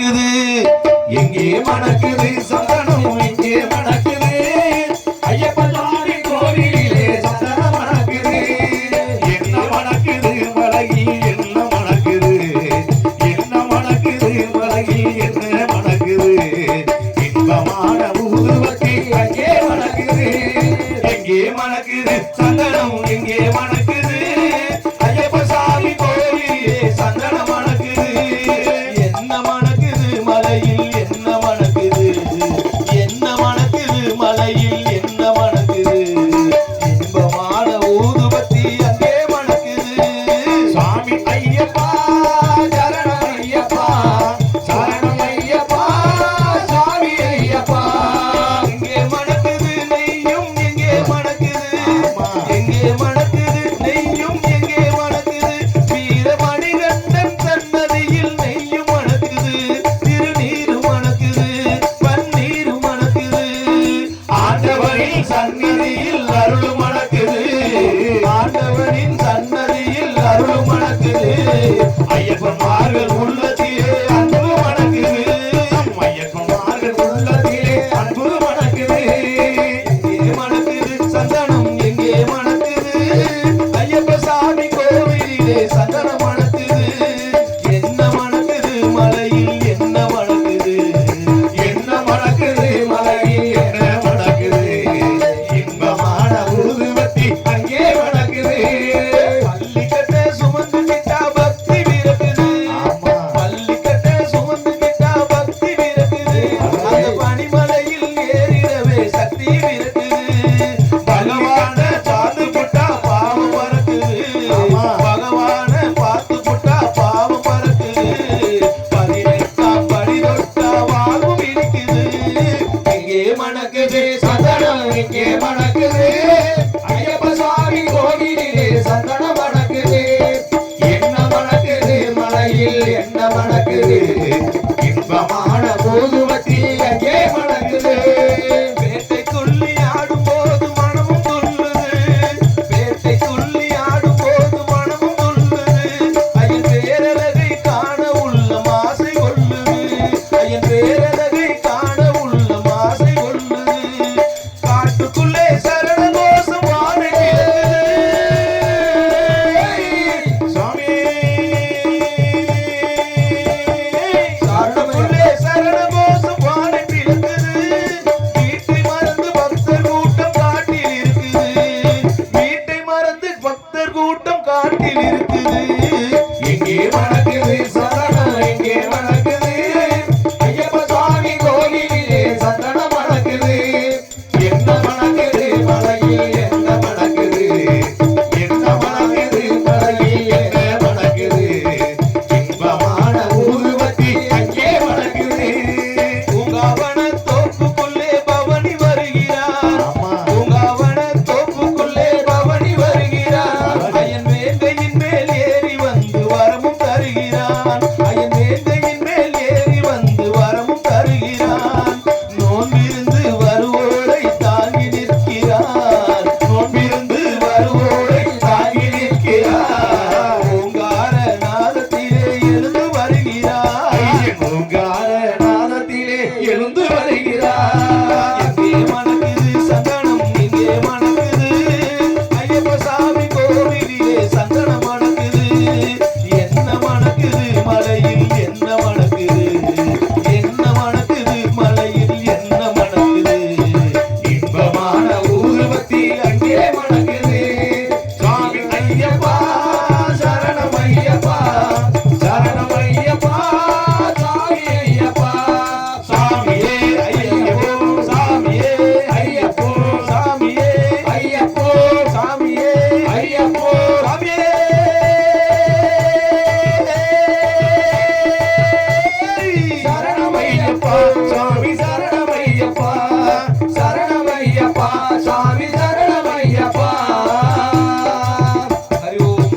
மணக்குது. எங்கே மணக்குது சந்தனம்? எங்கே மணக்குது? ஐயப்பதாரி கோவிலே சந்தனம் மணக்குது. என்ன மணக்குது மலகி என்ன மணக்குது? என்ன மணக்குது மலகி என்ன மணக்குது? இன்பமான பூதுவத்தி அங்கே மணக்குது. எங்கே மணக்குது சந்தனம்? எங்கே மணக்கு ஐயப்பன் மனதில் என்ன மணக்குது? இருக்குது Thank you.